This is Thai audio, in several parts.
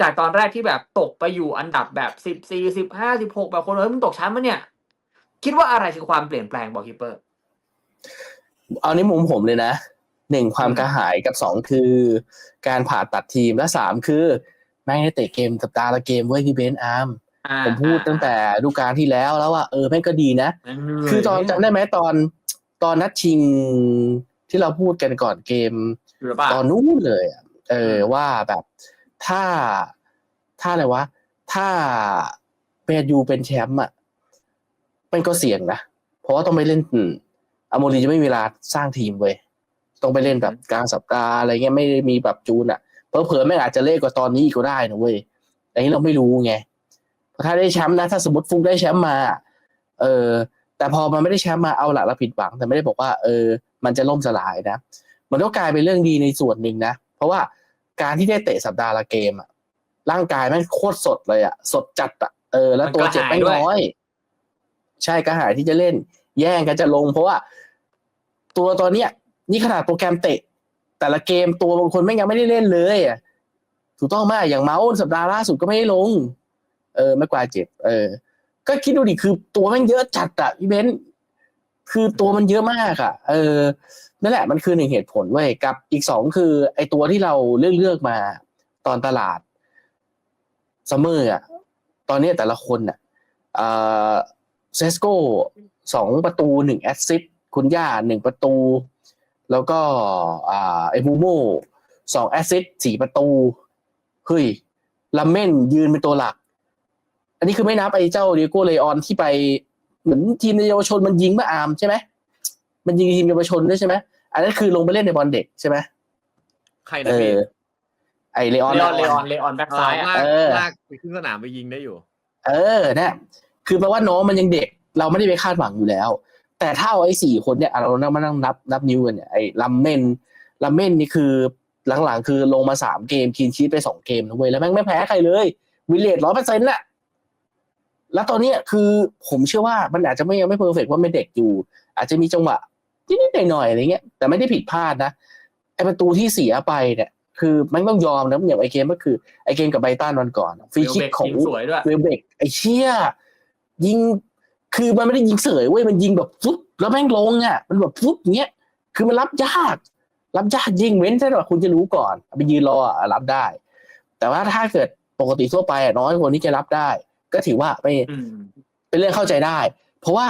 จากตอนแรกที่แบบตกไปอยู่อันดับแบบสิบสี่สิบห้าสิบหกแบบคนเฮ้ยมึงตกชั้นมาเนี่ย คิดว่าอะไรคือความเปลี่ยนแปลงบอกคิปเปอร์ เอาในมุมผมเลยนะหนึ่งความอืมกระหายกับสองคือการผ่าตัดทีมและสามคือแม่งได้เตะเกมสัปดาห์ละเกมเว้ยพี่เบนซ์อาร์มอ่าผมพูดตั้งแต่ฤดูกาลที่แล้วแล้วว่าเออแม่งก็ดีนะ คือตอนจำได้ไหมตอนตอนนัดชิงที่เราพูดกันก่อนเกมหรือเปล่าตอนนู้นเลยอะเออว่าแบบ ถ้าถ้าอะไรวะ ถ้าเปยูเป็นแชมป์อะมันก็เสี่ยงนะ เพราะว่าต้องไปเล่นอืมอโมรีจะไม่มีเวลาสร้างทีมเว้ยต้องไปเล่นแบบกลางสัปดาห์อะไรเงี้ยไม่ได้มีแบบจูนอะเพอเพอๆไม่งอาจจะเล่นกว่าตอนนี้อีกก็ได้นะเว้ยแต่นี้เราไม่รู้ไงเพราะถ้าได้แชมป์นะถ้าสมมติฟุกได้แชมป์มา เออ แต่พอมันไม่ได้แชมป์มาเอาละเราผิดหวัง แต่ไม่ได้บอกว่า เออ มันจะล่มสลายนะมันก็กลายเป็นเรื่องดีในส่วนหนึ่งนะ เพราะว่า การที่ได้เตะสัปดาห์ละเกมอะร่างกายแม่งโคตรสดเลยอะสดจัดอะเออ แล้วตัวเจ็บไม่น้อย ใช่กระหายที่จะเล่น แย่งกันจะลงเพราะว่า ตัวตอนเนี้ย นี่ขนาดโปรแกรมเตะ แต่ละเกมตัวบางคนแม่งยังไม่ได้เล่นเลยอะถูกต้องมากอย่างเมาส์สัปดาห์ล่าสุดก็ไม่ได้ลง เออไม่กวาดเจ็บ เออ ก็คิดดูดิคือตัวแม่งเยอะจัดอะพี่เบนซ์ คือตัวมันเยอะมากอะเออนั่นแหละมันคือหนึ่งเหตุผลเว้ยกับอีกสองคือ ไอตัวที่เราเลือกเลือกมาตอนตลาดซัมเมอร์อะตอนนี้แต่ละคนอะเอ่อเซสโก้สองประตูหนึ่งแอสซิสต์คุณย่าหนึ่งประตู แล้วก็ไอบูโมสองแอสซิสต์สี่ประตูเฮ้ยลัมเมนยืนเป็นตัวหลัก อันนี้คือไม่นับไอ้เจ้าเดียโกเลออนที่ไป เหมือนทีมในเยาวชนมันยิงมาอาร์มใช่ไหมมันยิงทีมเยาวชนด้วยใช่ไหมอันนั้นคือลงไปเล่นในบอลเด็กใช่ไหมใครเอนะพี่อไอเลออนเลออนเลออนเลออนแบ็คซ้ายอะลากเออลากไปขึ้นสนามไปยิงได้อยู่ เออนะคือแปลว่าน้องมันยังเด็ก เราไม่ได้ไปคาดหวังอยู่แล้ว แต่ถ้าเอาไอ้สี่คนเนี่ยอะเรานั่งมานั่งนับนับนิ้วกันเนี่ยไอ้ลัมเมนลัมเมนนี่คือหลังๆ คือลงมาสามเกมคีนชีตไปสองเกมนะเว้ยแล้วแม่งไม่แพ้ใครเลยวิลเลตร้อยเปอร์เซ็นต์ะ แล้วตอนเนี้ยคือผมเชื่อว่ามันอาจจะไม่ยังไม่เพอร์เฟกว่าไม่เด็กอยู่ อาจจะมีจังหวะนิดๆหน่อยๆอะไรเงี้ยแต่ไม่ได้ผิดพลาดนะไอประตูที่เสียไปเนี่ยคือมันต้องยอมนะอย่างไอเกมก็คือไอเกมกับไบตันวันก่อนฟรีเวลคิกเบกของยิงสวยด้วยเวลเบกไอเชี่ยยิงคือมันไม่ได้ยิงเสยเว้ยมันยิงแบบฟุ๊บแล้วแม่งลงอะมันแบบฟุ๊บเงี้ยคือมันรับยาก รับยากยิงเว้นแต่ว่าคุณจะรู้ก่อนไปยืนรออะรับได้ แต่ว่าถ้าเกิดปกติทั่วไปอะน้อยคนที่จะรับได้ ก็ถือว่าไม่อืมเป็นเรื่องเข้าใจได้ เพราะว่า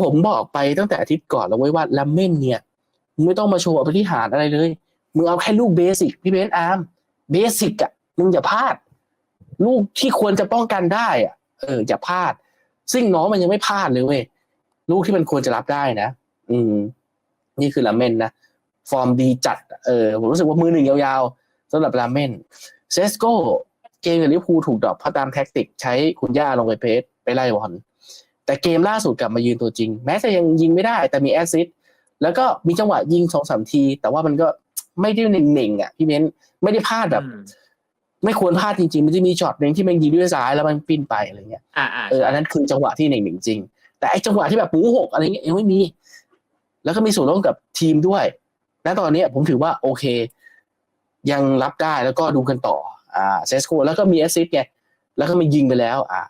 ผมบอกไปตั้งแต่อาทิตย์ก่อนแล้วเว้ยว่าลัมเมนเนี่ยมึงไม่ต้องมาโชว์อภิหารอะไรเลยมึงเอาแค่ลูกเบสิกพี่เบนซ์อาร์มเบสิกอะมึงอย่าพลาด ลูกที่ควรจะป้องกันได้ อะ เออ อย่าพลาด ซึ่งน้องมันยังไม่พลาดเลยเว้ยลูกที่มันควรจะรับได้นะอืม นี่คือลาเมนนะฟอร์มดีจัด เออผมรู้สึกว่ามือหนึ่งยาวๆสำหรับลาเมนเซสโก เกมกับลิเวอร์พูลถูกดรอปเพราะตามแท็กติกใช้คุณย่าลงไปเพสไปไล่บอลแต่เกมล่าสุดกลับมายืนตัวจริง แม้จะยังยิงไม่ได้ แต่มีแอสซิสต์แล้วก็มีจังหวะยิงสองสามที แต่ว่ามันก็ไม่ได้หนึ่งๆอะพี่เม้นไม่ได้พลาดแบบอืมไม่ควรพลาดจริงๆ มันจะมีช็อตหนึ่งที่มันยิงด้วยซ้ายแล้วมันปิ้นไปอะไรเงี้ยอ่าอ่าเอออันนั้นคือจังหวะที่หนึ่งหนึ่งจริง แต่ไอ้จังหวะที่แบบปูหกอะไรเงี้ยยังไม่มี แล้วก็มีส่วนร่วมกับทีมด้วยณตอนเนี้ยผมถือว่าโอเค ยังรับได้แล้วก็ดูกันต่อ อ่าเซสโกแล้วก็มีแอสซิสต์ไงแล้วก็มียิงไปแล้ว อ่า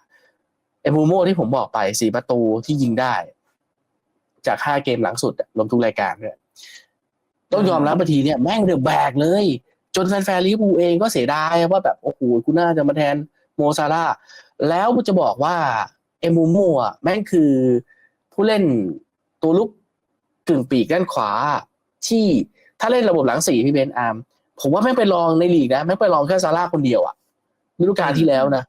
เอมูโมที่ผมบอกไปสี่ประตูที่ยิงได้ จากห้าเกมหลังสุดรวมทุกรายการด้วยต้องยอมรับบางทีเนี่ยแม่งเดือแบกเลย จนแฟนๆลิเวอร์พูลเองก็เสียดายว่าแบบ โอ้โหคุณน่าจะมาแทนโมซาร่าแล้วจะบอกว่าเอมูโมอะแม่งคือผู้เล่นตัวลุกกึ่งปีกด้านขวาที่ถ้าเล่นระบบหลังสี่พี่เบนอาร์ม ผมว่าแม่งไปลองในลีกนะแม่งไปลองแค่ซาร่าห์คนเดียวอะฤดูกาลที่แล้วนะ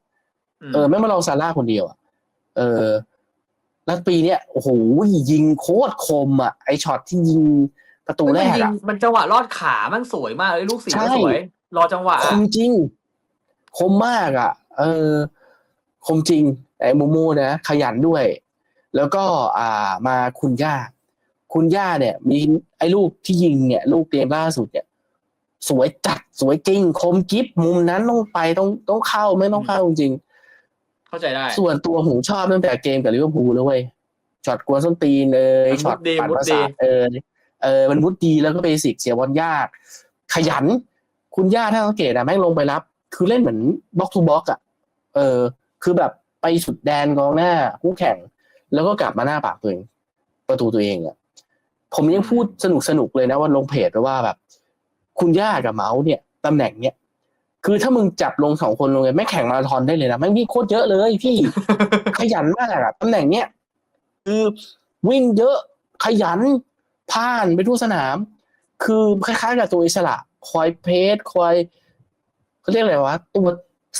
มเออแม่งมาลองซาร่าห์คนเดียวอะเออแล้วปีเนี้ยโอ้โหยิงโคตรคมอะไอช็อตที่ยิงประตูแรมันกยิงอะมันจังหวะลอดขามันสวยมากเลยลูกสีใช่ก็สวย รอจังหวะคมจริง คมมากอะ เออ คมจริงไอ้โมโมนะขยันด้วย แล้วก็อ่ามาคุณย่า คุณย่าเนี่ย มีไอ้ลูกที่ยิงเนี่ย ลูกเกมล่าสุดเนี่ย สวยจัดสวยจริง คมกิฟมุมนั้นต้องไปต้องต้องเข้าไม่ต้องเข้าจริง เข้าใจได้ ส่วนตัวผมชอบตั้งแต่เกมกับลิเวอร์พูลแล้วเว้ยช็อตกวนส้นตีนเลยมันมุดช็อตดีปั่นมุดประดีสาทเออเออมันมุดดีแล้วก็เบสิกเสียบอลยาก ขยัน คุณย่าถ้าสังเกตอะแม่งลงไปรับ คือเล่นเหมือนบล็อกทูบล็อกอะเออ คือแบบไปสุดแดนกองหน้าคู่แข่ง แล้วก็กลับมาหน้าปากตัวเองประตูตัวเองอะผมยังพูดสนุกสนุกๆเลยนะว่าลงเพจไปว่าแบบ คุณย่ากับเมาส์เนี่ยตำแหน่งเนี้ยคือถ้ามึงจับลงสองคนลงเลยไม่งแข่งมาราธอนได้เลยนะไม่งวิ่งโคตรเยอะเลยพี่ ขยันมากอะตำแหน่งเนี้ยคือวิ่งเยอะขยันผ่านไปทั่วสนาม คือคล้ายๆกับตัวอิสระคอยเพสคอยเขาเรียกอะไรวะตัว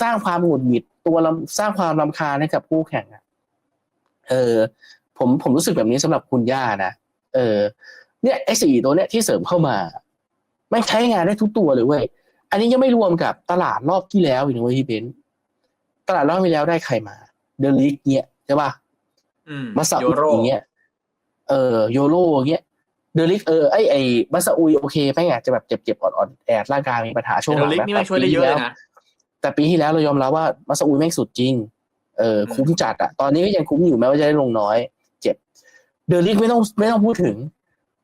สร้างความหงุดหงิดตัวรำสร้างความรำคาญให้กับคู่แข่งอะเออ ผมผมรู้สึกแบบนี้สำหรับคุณย่านะเออ เนี่ยไอ้สี่ตัวเนี้ยที่เสริมเข้ามา ไม่งใช้งานได้ทุกตัวเลยเว้ย อันนี้ยังไม่รวมกับตลาดรอบที่แล้วอีกนะเว้ยพี่เบนซ์ตลาดรอบที่แล้วได้ใครมา เดลิกเนี่ยใช่ป่ะอืมมาซาโยอุโรอย่างเงี้ย เออโยโรอย่างเงี้ย เดลิกเออไอไอมาซาอุยโอเคแม่งอาจจะแบบเจ็บๆอ่อนๆแอดร่างกายมีปัญหาช่วงหเดลังลิกนะนี่ไม่ช่วยได้เยอะเลยนะแต่ปีที่แล้วเรายอมรับว่ามาซาอุยแม่งสุดจริง เอออืมคุ้มจัดอะตอนนี้ก็ยังคุ้มอยู่แม้ว่าจะได้ลงน้อย เจ็บ เดลิกไม่ต้องไม่ต้องพูดถึง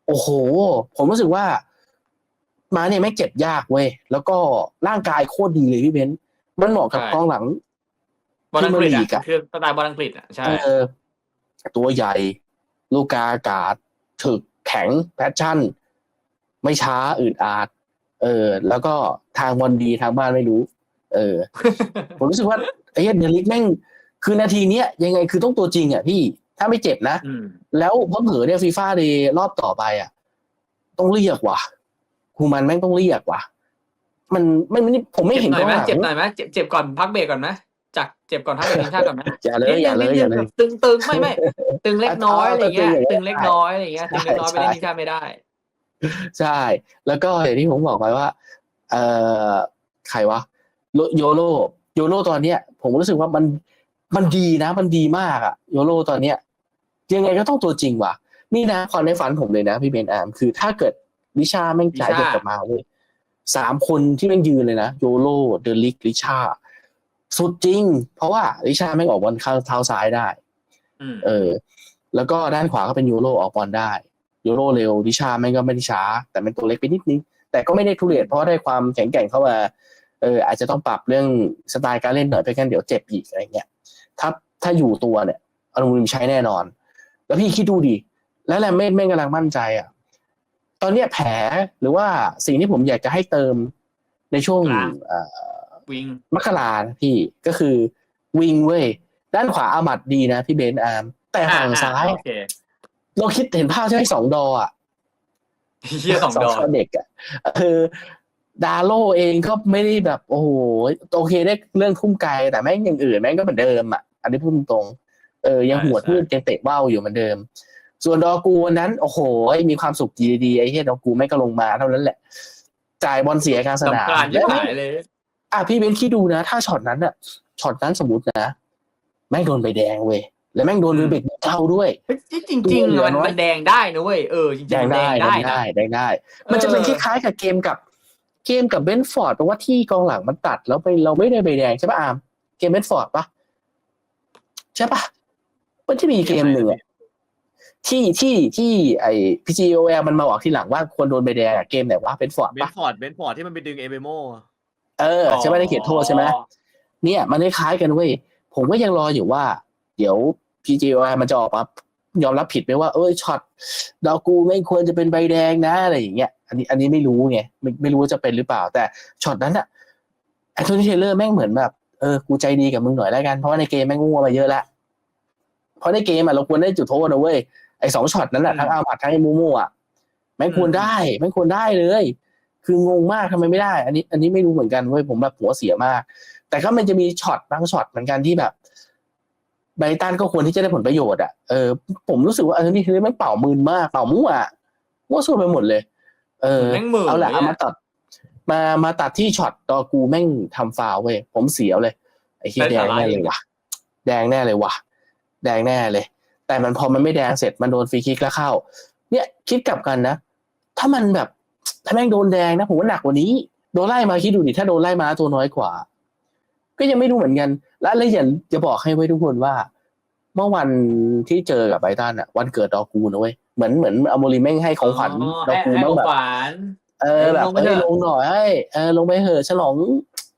โอ้โห ผมรู้สึกว่า มาเนี่ยไม่งเจ็บยากเว้ย แล้วก็ร่างกายโคตรดีเลยพี่เบนซ์มันเหมาะกับใช่กองหลังบอลอังกฤษพรีเมียร์ลีกอะอะคือสไตล์บอลอังกฤษอะใช่เออตัวใหญ่ ลูกกาอากาศถึกแข็งแพชชั่น ไม่ช้าอืดอาด เออ แล้วก็ทางบอลดีทางบ้านไม่รู้ เออ ผมรู้สึกว่าไอ้เหี้ยเดลิกแม่งคือนาทีเนี้ยยังไงคือต้องตัวจริงอะพี่ถ้าไม่เจ็บนะอืมแล้วเพราะเผลอเนี่ยฟีฟ่าเดย์รอบต่อไปอะ ต้องเรียกว่ะ คูมันแม่งต้องเรียกว่ะ มันไม่ไม่ผมไม่เจ็บเห็นหน่อยไหมกองหลังเจ็บหน่อยไหมเจ็บเจ็บก่อนพักเบรกก่อนไหมจากเจ็บก่อนพักเบรกทีมชาติก่อนไหมอย่าเลยอย่าเลยอย่าเลยตึงตึงๆไม่ไม่ตึงเล็กน้อยอะไรเงี้ยเอาตึตึงงๆเล็กน้อยอะไรเงี้ยใช่ตึงเล็กน้อยไปเล่นใช่ทีมชาติไม่ได้ ใช่ แล้วก็อย่างที่ผมบอกไปว่า เอ่อใครวะโลโยโรโยโรตอนเนี้ย ผมรู้สึกว่ามันมันดีนะ มันดีมากอะโยโรตอนเนี้ยยังไงก็ต้องตัวจริงว่ะนี่นะความในฝันผมเลยนะพี่เบนอาร์มคือถ้าเกิด วิชาแม่งจ่ายวิชาเด็กกลับมาเว้ยสามคนที่แม่งยืนเลยนะโยโรเดลิกลิชาสุดจริง เพราะว่าลิชาแม่งออกบอลเข้าเท้าซ้ายได้อืมเออ แล้วก็ด้านขวาก็เป็นยูโรออกบอลได้ยูโรเร็วดิชาแม่งก็ไม่ได้ช้า แต่เป็นตัวเล็กไปนิดนึงแต่ก็ไม่ได้ทุเรศเพราะได้ความแข็งแกร่งเข้ามาเอออาจจะต้องปรับเรื่องสไตล์การเล่นหน่อยไปกันเดี๋ยวเจ็บอีกอะไรเงี้ยถ้าถ้าอยู่ตัวเนี่ยอารมณ์ใช้แน่นอน แล้วพี่คิดดูดิแล้วแรมเม่นแม่งกำลังมั่นใจอะ ตอนเนี้ยแผลหรือว่าสิ่งที่ผมอยากจะให้เติมในช่วงกลางเอ่อวิงมกรานะพี่ก็คือวิงเว้ยด้านขวาอามัดดีนะพี่เบนซ์อาร์มแต่ฝั่งซ้ายโอเคเราคิดเห็นภาพใช่ไหมสองดออะเฮียสองดอกเด็กอะคือดาโลเองก็ไม่ได้แบบ โอ้โหโอเคได้เรื่องทุ่มไกลแต่แม่งอย่างอื่นแม่งก็เหมือนเดิมอะอันนี้พูดตรงๆเออยังหัวทื่นยังเตะว่าวอยู่เหมือนเดิม ส่วนดอกูวันนั้น โอ้โหมีความสุขดีๆไอ้เหี้ยดอกูไม่งก็ลงมาเท่านั้นแหละ จ่ายบอลเสียกลารสนามสำคัญยิ่แล้วหายเลยอะพี่เบนซ์คิดดูนะ ถ้าช็อตนั้นอะช็อตนั้นสมมตินะ แม่งโดนใบแดงเว้ยแล้วแม่งโดนอืมเบรกเก้าด้วยเฮ้ยจริงจริงๆตัวเหลือะอมันน้อยมันแดงได้นะเว้ยเออจริงแดๆงมันแดได้งแดได้งนะได้แดงได้ มันจะเป็นคล้ายๆกับเกมกับ เกมกับเบนฟอร์ดเพราะว่าที่กองหลังมันตัดแล้วไปเราไม่ได้ใบแดงใช่ปะอาร์มเกมเบนฟอร์ดปะใช่ปะมันจะมีเกมหนึ่งอะ ที่ที่ที่ไอพีจีโอเอลมันมาบอกทีหลังว่าควรโดนใบแดงอะเกมไหนวะเบนฟอร์ดเบนปะฟอร์ดเบนฟอร์ดที่มันไปดึงเอเบโมเออใช่ไหมได้เขียนโทษใช่ไหมเนี่ย มันคล้ายๆกันเว้ยผมก็ยังรออยู่ว่า เดี๋ยว PGOI มันจะออกมายอมรับผิดไหมว่าเอ้ยช็อตดาวกูไม่ควรจะเป็นใบแดงนะอะไรอย่างเงี้ยอันนี้อันนี้ไม่รู้ไงไม่ไม่รู้ว่าจะเป็นหรือเปล่า แต่ช็อตนั้นอะแอนโทนีเทเลอร์แม่งเหมือนแบบเออกูใจดีกับมึงหน่อยแล้วกันเพราะว่าในเกมแม่งงูมาเยอะแล้ว เพราะในเกมอะเราควรได้จุดโทษนะเว้ยไอ้สองช็อตนั้นอะอืมทั้งอาบัดทั้งไอ้มูมูอะแม่งควรได้แม่งควรได้เลย คืองงมากทำไมไม่ได้ อันนี้ อันนี้ไม่รู้เหมือนกันเว้ยผมแบบหัวเสียมาก แต่ก็มันจะมีช็อตบางช็อตเหมือนกันที่แบบไบรตันก็ควรที่จะได้ผลประโยชน์อะเออผมรู้สึกว่าอันนี้คือมันเป่ามืนมากเป่ามั่วอะมั่วซั่วไปหมดเลย เออแม่งมือเอาละเลยเอาอะมาตัด มามาตัดที่ช็อตดอกูแม่งทำฟาวล์เว้ยผมเสียวเลยไอ้เหี้ยแดงแน่เลยว่ะ แดงแน่เลยว่ะ แดงแน่เลย แต่มันพอมันไม่แดงเสร็จมันโดนฟรีคิกแล้วเข้า เนี่ยคิดกลับกันนะ ถ้ามันแบบถ้าแม่งโดนแดงนะผมว่าหนักกว่านี้โดนไล่มาคิดดูดิถ้าโดนไล่มาตัวน้อยกว่า ก็ยังไม่รู้เหมือนกัน และและอย่าจะบอกให้ไว้ทุกคนว่า เมื่อวันที่เจอกับไบรตันอะวันเกิดดอกูนะเว้ยเหมือนเหมือนอโมริแม่งให้ของขวัญอ๋อดอให้กูให้บ้างของแบบขวัญเออแบบลงไปเอ้เถยอะลงหน่อยเอ้ยเออลงไปเหอะฉลอง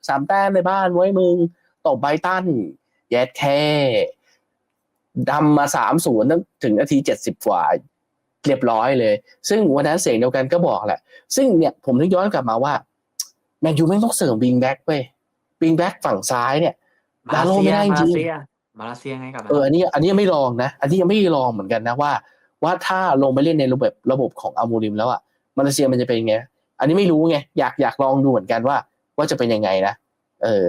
สามแต้มในบ้านไว้มึงตบไบรตันแยดแค่ ดำมาสามศูนย์ถึงนาทีเจ็ดสิบกว่าเรียบร้อยเลย ซึ่งวันนั้นเสียงเดียวกันก็บอกแหละ ซึ่งเนี่ยผมถึงย้อนกลับมาว่าแมนยูไม่งต้องเสริมวิงแบ็กเว้ยวิงแบ็กฝั่งซ้ายเนี่ยมาดาโลเลเซีไม่ยได้จริมางเลเซียมาเลเซียไงกับเอออันนี้อันนี้ยังไม่ลองนะ อันนี้ยังไม่ลองเหมือนกันนะว่า ว่าถ้าลงไปเล่นในระบบระบบของอามูริมแล้วอะมาเลเซียมันจะเป็นยังไง อันนี้ไม่รู้ไงอยากอยากลองดูเหมือนกันว่า ว่าจะเป็นยังไงนะเออ